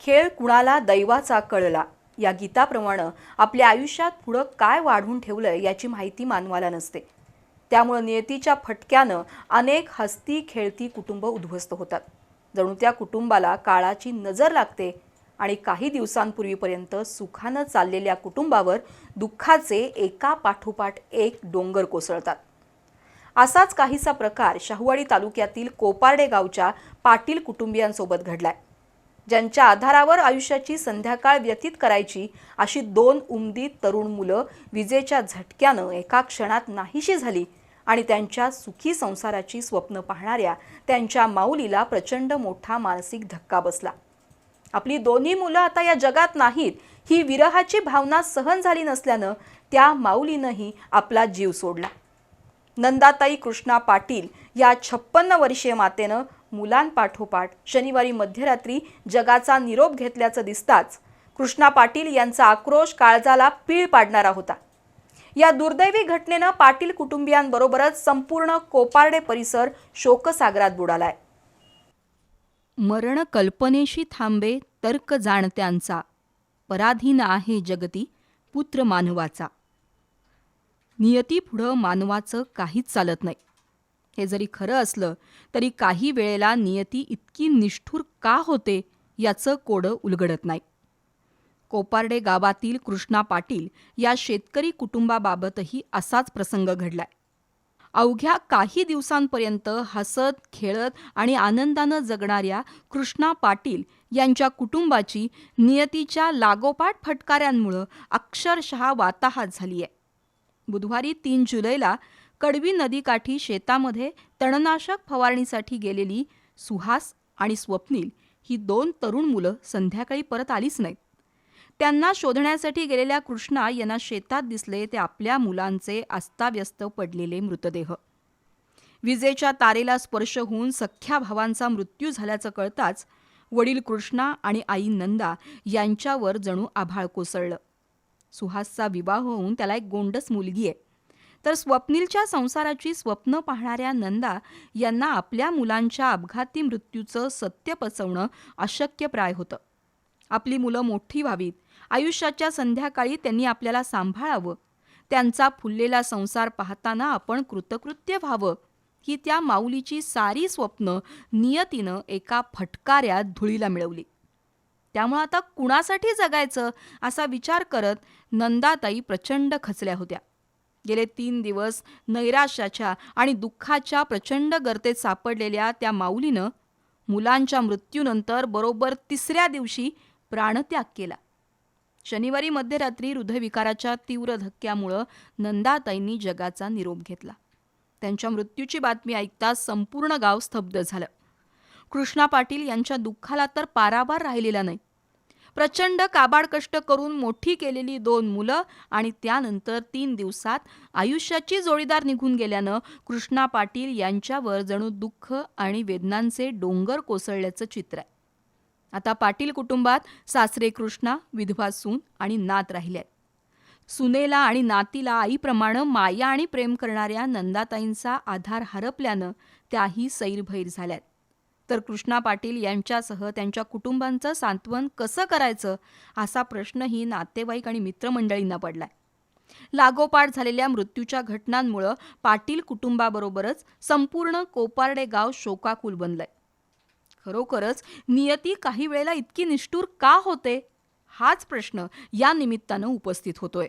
खेळ कुणाला दैवाचा कळला? या गीताप्रमाणे आपल्या आयुष्यात पुढं काय वाढवून ठेवलंय याची माहिती मानवाला नसते. त्यामुळं नियतीच्या फटक्यानं अनेक हस्ती खेळती कुटुंब उद्ध्वस्त होतात. जणू त्या कुटुंबाला काळाची नजर लागते आणि काही दिवसांपूर्वीपर्यंत सुखानं चाललेल्या कुटुंबावर दुःखाचे एका पाठोपाठ एक डोंगर कोसळतात. असाच काहीसा प्रकार शाहूवाडी तालुक्यातील कोपार्डे गावच्या पाटील कुटुंबियांसोबत घडलाय. ज्यांच्या आधारावर आयुष्याची संध्याकाळ व्यतीत करायची अशी दोन उमदी तरुण मुलं विजेच्या झटक्यानं एका क्षणात नाहीशी झाली आणि त्यांच्या सुखी संसाराची स्वप्न पाहणाऱ्या त्यांच्या माऊलीला प्रचंड मोठा मानसिक धक्का बसला. आपली दोन्ही मुलं आता या जगात नाहीत ही विरहाची भावना सहन झाली नसल्यानं त्या माऊलीनंही आपला जीव सोडला. नंदाताई कृष्णा पाटील या छप्पन्न वर्षीय मातेनं मुलांपाठोपाठ शनिवारी मध्यरात्री जगाचा निरोप घेतल्याचं दिसताच कृष्णा पाटील यांचा आक्रोश काळजाला पीळ पाडणारा होता. या दुर्दैवी घटनेनं पाटील कुटुंबियांबरोबरच संपूर्ण कोपार्डे परिसर शोकसागरात बुडालाय. मरण कल्पनेशी थांबे तर्क जाणत्यांचा पराधीन आहे जगती पुत्र मानवाचा. नियतीपुढं मानवाचं काहीच चालत नाही. हे जरी खरं असलं तरी काही वेळेला नियती इतकी निष्ठूर का होते याचं कोडं उलगडत नाही. कोपार्डे गावातील कृष्णा पाटील या शेतकरी कुटुंबाबाबतही असाच प्रसंग घडलाय. अवघ्या काही दिवसांपर्यंत हसत खेळत आणि आनंदानं जगणाऱ्या कृष्णा पाटील यांच्या कुटुंबाची नियतीच्या लागोपाठ फटकाऱ्यांमुळं अक्षरशः वाताहात झाली आहे बुधवारी तीन जुलैला कडवी नदीकाठी शेतामध्ये तणनाशक फवारणीसाठी गेलेली सुहास आणि स्वप्नील ही दोन तरुण मुलं संध्याकाळी परत आलीच नाहीत. त्यांना शोधण्यासाठी गेलेल्या कृष्णा यांना शेतात दिसले ते आपल्या मुलांचे अस्ताव्यस्त पडलेले मृतदेह. विजेच्या तारेला स्पर्श होऊन सख्ख्या भावांचा मृत्यू झाल्याचं कळताच वडील कृष्णा आणि आई नंदा यांच्यावर जणू आभाळ कोसळलं. सुहासचा विवाह होऊन त्याला एक गोंडस मुलगी आहे. तर स्वप्नीलच्या संसाराची स्वप्न पाहणाऱ्या नंदा यांना आपल्या मुलांच्या अपघाती मृत्यूचं सत्य पचवणं अशक्यप्राय होतं. आपली मुलं मोठी व्हावीत. आयुष्याच्या संध्याकाळी त्यांनी आपल्याला सांभाळावं. त्यांचा फुललेला संसार पाहताना आपण कृतकृत्य व्हावं. ही त्या माऊलीची सारी स्वप्न नियतीनं एका फटकाऱ्यात धुळीला मिळवली. त्यामुळं आता कुणासाठी जगायचं असा विचार करत नंदाताई प्रचंड खचल्या होत्या. गेले तीन दिवस नैराश्याच्या आणि दुःखाच्या प्रचंड गर्तेत सापडलेल्या त्या माऊलीनं मुलांच्या मृत्यूनंतर बरोबर तिसऱ्या दिवशी प्राणत्याग केला. शनिवारी मध्यरात्री हृदयविकाराच्या तीव्र धक्क्यामुळं नंदाताईंनी जगाचा निरोप घेतला. त्यांच्या मृत्यूची बातमी ऐकताच संपूर्ण गाव स्तब्ध झालं. कृष्णा पाटील यांच्या दुःखाला तर पारावार राहिलेला नाही. प्रचंड काबाड कष्ट करून मोठी केलेली दोन मुलं आणि त्यानंतर तीन दिवसात आयुष्याची जोडीदार निघून गेल्यानं कृष्णा पाटील यांच्यावर जणू दुःख आणि वेदनांचे डोंगर कोसळल्याचं चित्र आहे. आता पाटील कुटुंबात सासरे कृष्णा विधवा सून आणि नात राहिल्या सुनेला आणि नातीला आईप्रमाणे माया आणि प्रेम करणाऱ्या नंदाताईंचा आधार हरपल्यानं त्याही सैरभैर झाल्यात. तर कृष्णा पाटील यांच्यासह त्यांच्या कुटुंबांचं सांत्वन कसं करायचं असा प्रश्नही नातेवाईक आणि मित्रमंडळींना पडलाय. लागोपाठ झालेल्या मृत्यूच्या घटनांमुळं पाटील कुटुंबाबरोबरच संपूर्ण कोपार्डे गाव शोकाकुल बनलंय. खरोखरच नियती काही वेळेला इतकी निष्ठूर का होते? हाच प्रश्न या निमित्तानं उपस्थित होतोय.